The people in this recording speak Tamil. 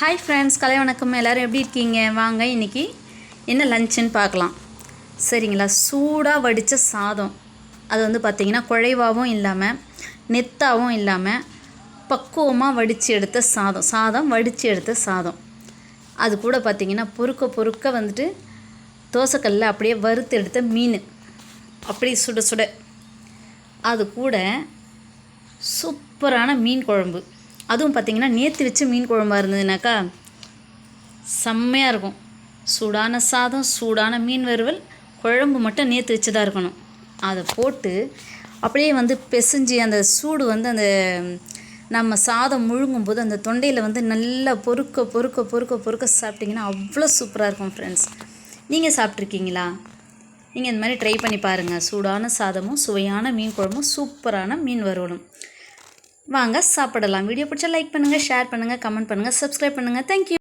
ஹாய் ஃப்ரெண்ட்ஸ் கலை வணக்கம். எல்லோரும் எப்படி இருக்கீங்க? வாங்க இன்றைக்கி என்ன லஞ்சுன்னு பார்க்கலாம். சரிங்களா? சூடாக வடித்த சாதம். அது வந்து பார்த்திங்கன்னா குழைவாகவும் இல்லாமல் நெத்தாகவும் இல்லாமல் பக்குவமாக வடித்து எடுத்த சாதம். சாதம் வடித்து எடுத்த சாதம். அது கூட பார்த்திங்கன்னா பொறுக்க பொறுக்க வந்துட்டு தோசைக்கல்லில் அப்படியே வறுத்து எடுத்த மீன். அப்படியே சுட சுட. அது கூட சூப்பரான மீன் குழம்பு. அதுவும் பார்த்திங்கன்னா நேற்று வச்சு மீன் குழம்பாக இருந்ததுனாக்கா செம்மையாக இருக்கும். சூடான சாதம் சூடான மீன் வறுவல் குழம்பு மட்டும் நேற்று வச்சு தான் இருக்கணும். அதை போட்டு அப்படியே வந்து பிசைஞ்சு அந்த சூடு வந்து அந்த நம்ம சாதம் முழுங்கும் போது அந்த தொண்டையில் வந்து நல்லா பொறுக்க பொறுக்க பொறுக்க பொறுக்க சாப்பிட்டிங்கன்னா அவ்வளோ சூப்பராக இருக்கும் ஃப்ரெண்ட்ஸ் நீங்கள் சாப்பிட்ருக்கீங்களா நீங்கள் இந்த மாதிரி ட்ரை பண்ணி பாருங்கள் சூடான சாதமும் சுவையான மீன் குழம்பும் சூப்பரான மீன் வறுவலும். வாங்க சாப்பிடலாம். வீடியோ பிடிச்சா லைக் பண்ணுங்கள் ஷேர் பண்ணுங்கள் கமெண்ட் பண்ணுங்கள் சப்ஸ்கிரைப் பண்ணுங்கள் தேங்க்யூ